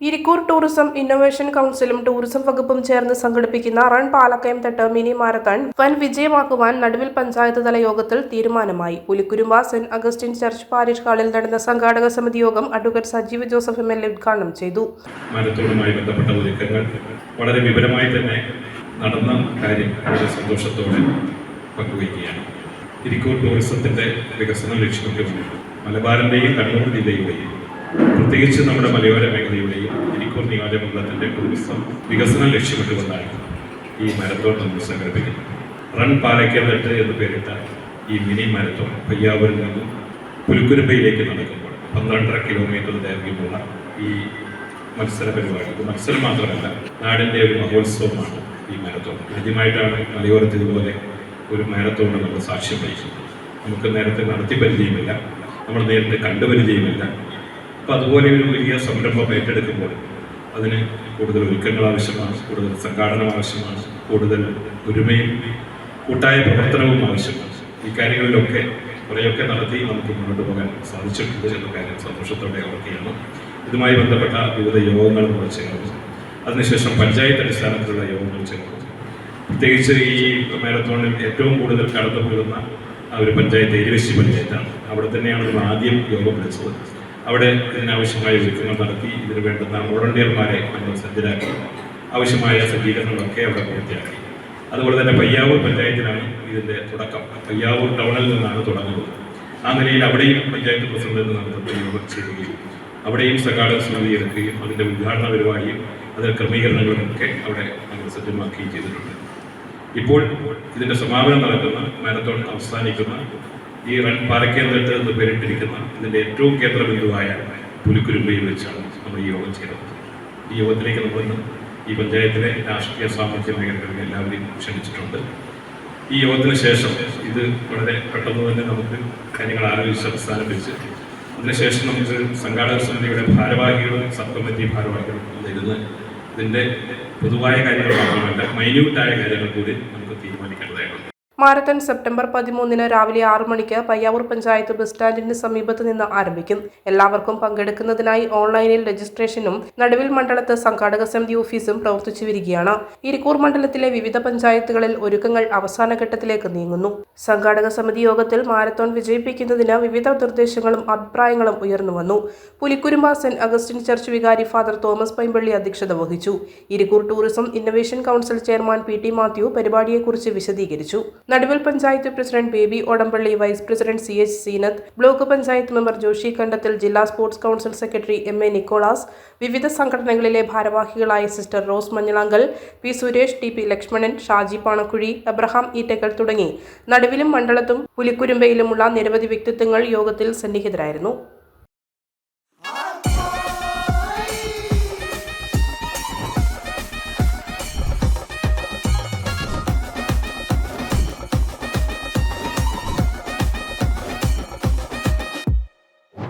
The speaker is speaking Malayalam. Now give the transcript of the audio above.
ഇരിക്കൂർ ടൂറിസം ഇന്നൊവേഷൻ കൗൺസിലും ടൂറിസം വകുപ്പും ചേർന്ന് സംഘടിപ്പിക്കുന്ന run Palakkayam Thattu mini marathon വൻ വിജയമാക്കുവാൻ നടുവിൽ പഞ്ചായത്ത് തല യോഗത്തിൽ തീരുമാനമായി. Pulikurumba Saint Augustine church parish ഹാളിൽ നടന്ന സംഘാടക സമിതി യോഗം advocate Sajeev Joseph M L ഉദ്ഘാടനം ചെയ്തു. മരത്തോടുമായി ബന്ധപ്പെട്ട ഒരുക്കങ്ങൾ വളരെ വിപുലമായി തന്നെ നടന്ന കാര്യം വളരെ സന്തോഷത്തോടെ പങ്കുവയ്ക്കുകയാണ്. ഇരിക്കൂർ ടൂറിസത്തിന്റെ വികസനം ലക്ഷ്യമിട്ടുകൊണ്ട് മലബാറിന്റെയും കണ്ണൂർ ജില്ലയുടെയും പ്രത്യേകിച്ച് നമ്മുടെ മലയോര മേഖലയുടെയും ഇരിക്കൂർ നിയോജകമണ്ഡലത്തിന്റെ ടൂറിസം വികസനം ലക്ഷ്യമിട്ടുകൊണ്ടാണ് ഈ മാരത്തോൺ നമ്മൾ സംഘടിപ്പിക്കുന്നത്. റൺ പാലക്കേട്ട് എന്ന് പേരിട്ട ഈ മിനി മാരത്തോൺ പയ്യാവൂരിൽ നിന്നും പുലുക്കുരുമ്പയിലേക്ക് നടക്കുമ്പോൾ പന്ത്രണ്ടര കിലോമീറ്റർ ദൈർഘ്യമുള്ള ഈ മത്സര പരിപാടി. മത്സരം മാത്രമല്ല നാടിന്റെ ഒരു മഹോത്സവമാണ് ഈ മാരത്തോൺ. ആദ്യമായിട്ടാണ് മലയോരത്ത് ഇതുപോലെ ഒരു മാരത്തോണ് നമ്മൾ സാക്ഷ്യം വഹിക്കുന്നത്. നമുക്ക് നേരത്തെ നടത്തി പരിചയമില്ല നമ്മൾ നേരത്തെ കണ്ടുപരിചയമില്ല. അപ്പം അതുപോലെ ഒരു വലിയ സംരംഭം ഏറ്റെടുക്കുമ്പോൾ അതിന് കൂടുതൽ ഒരുക്കങ്ങൾ ആവശ്യമാണ് കൂടുതൽ സംഘാടനം ആവശ്യമാണ് കൂടുതൽ ഒരുമയും കൂട്ടായ പ്രവർത്തനവും ആവശ്യമാണ്. ഈ കാര്യങ്ങളിലൊക്കെ കുറേയൊക്കെ നടത്തി നമുക്ക് മുന്നോട്ട് പോകാൻ സാധിച്ചിട്ടുണ്ട് എന്ന കാര്യം സന്തോഷത്തോടെ ഓർക്കുകയാണ്. ഇതുമായി ബന്ധപ്പെട്ട വിവിധ യോഗങ്ങൾ നമ്മൾ ചേർന്നു. അതിനുശേഷം പഞ്ചായത്ത് അടിസ്ഥാനത്തിലുള്ള യോഗങ്ങൾ ചേർന്നു. പ്രത്യേകിച്ച് ഈ മാരത്തോണിൽ ഏറ്റവും കൂടുതൽ കടന്നു പോകുന്ന ഒരു പഞ്ചായത്ത് എരിവശി പഞ്ചായത്താണ്. അവിടെ തന്നെയാണ് ആദ്യം യോഗം വിളിച്ചത്. അവിടെ ഇതിനാവശ്യമായ ഒരുക്കങ്ങൾ നടത്തി ഇതിന് വേണ്ടുന്ന വോളണ്ടിയർമാരെ നമ്മൾ സജ്ജരാക്കി. ആവശ്യമായ സജ്ജീകരണങ്ങളൊക്കെ അവിടെ പൂർത്തിയാക്കി. അതുപോലെ തന്നെ പയ്യാവൂർ പഞ്ചായത്തിലാണ് ഇതിന്റെ തുടക്കം. പയ്യാവൂർ ടൗണിൽ നിന്നാണ് തുടങ്ങുന്നത്. ആ നിലയിൽ അവിടെയും പഞ്ചായത്ത് പ്രസിഡന്റ് നടത്തുന്ന യോഗം ചെയ്യുകയും അവിടെയും സംഘാടക സമിതി എടുക്കുകയും അതിന്റെ ഉദ്ഘാടന പരിപാടിയും അതിന്റെ ക്രമീകരണങ്ങളും ഒക്കെ അവിടെ നമ്മൾ സജ്ജമാക്കുകയും ചെയ്തിട്ടുണ്ട്. ഇപ്പോൾ ഇതിന്റെ സമാപനം നടക്കുന്ന മാരത്തോൺ അവസാനിക്കുന്ന ഈ വൻ പാലക്കേന്ദ്രത്തിൽ എന്ന് പേരിട്ടിരിക്കുന്ന ഇതിന്റെ ഏറ്റവും കേന്ദ്രബിന്ദുവായ പുലിക്കുരുമ്പയിൽ വെച്ചാണ് നമ്മൾ ഈ യോഗം ചെയ്തത് ഈ യോഗത്തിലേക്ക് നമ്മൾ ഇന്ന് ഈ പഞ്ചായത്തിലെ രാഷ്ട്രീയ സാമൂഹ്യ മേഖലകളിൽ എല്ലാവരെയും ക്ഷണിച്ചിട്ടുണ്ട്. ഈ യോഗത്തിന് ശേഷം ഇത് വളരെ പെട്ടെന്ന് തന്നെ നമുക്ക് കാര്യങ്ങൾ ആലോചിച്ച് അവസാനിപ്പിച്ച് അതിനുശേഷം നമുക്ക് സംഘാടക സമിതിയുടെ ഭാരവാഹികളും സബ് കമ്മിറ്റി ഭാരവാഹികളും ഇരുന്ന് ഇതിന്റെ പൊതുവായ കാര്യങ്ങൾ മാത്രമല്ല മൈന്യൂട്ടായ കാര്യങ്ങൾ കൂടി നമുക്ക് തീരുമാനിക്കേണ്ടതായിട്ടുണ്ട്. മാരത്തൺ സെപ്റ്റംബർ പതിമൂന്നിന് രാവിലെ ആറു മണിക്ക് പയ്യാവൂർ പഞ്ചായത്ത് ബസ് സ്റ്റാൻഡിന് സമീപത്ത് നിന്ന് ആരംഭിക്കും. എല്ലാവർക്കും പങ്കെടുക്കുന്നതിനായി ഓൺലൈനിൽ രജിസ്ട്രേഷനും നടുവിൽ മണ്ഡലത്ത് സംഘാടക സമിതി ഓഫീസും പ്രവർത്തിച്ചു വരികയാണ്. ഇരിക്കൂർ മണ്ഡലത്തിലെ വിവിധ പഞ്ചായത്തുകളിൽ ഒരുക്കങ്ങൾ അവസാന ഘട്ടത്തിലേക്ക് നീങ്ങുന്നു. സംഘാടക സമിതി യോഗത്തിൽ മാരത്തോൺ വിജയിപ്പിക്കുന്നതിന് വിവിധ നിർദ്ദേശങ്ങളും അഭിപ്രായങ്ങളും ഉയർന്നു വന്നു. പുലിക്കുരുമ്പ സെന്റ് അഗസ്റ്റിൻ ചർച്ച് വികാരി ഫാദർ തോമസ് പൈമ്പള്ളി അധ്യക്ഷത വഹിച്ചു. Irikkur tourism innovation council chairman P T Mathew പരിപാടിയെക്കുറിച്ച് വിശദീകരിച്ചു. Naduvil panchayat president Baby Odampally vice president C H Seenath block panchayat member Joshy Kandathil ജില്ലാ sports council secretary M A Nicholas വിവിധ സംഘടനകളിലെ ഭാരവാഹികളായ sister Rose Manjalankal P Suresh T P Lakshmanan Shaji Panakuzhi Abraham Eettakkal തുടങ്ങി. നടുവിലും മണ്ഡലത്തും പുലിക്കുരുമ്പയിലുമുള്ള നിരവധി വ്യക്തിത്വങ്ങൾ യോഗത്തിൽ സന്നിഹിതരായിരുന്നു.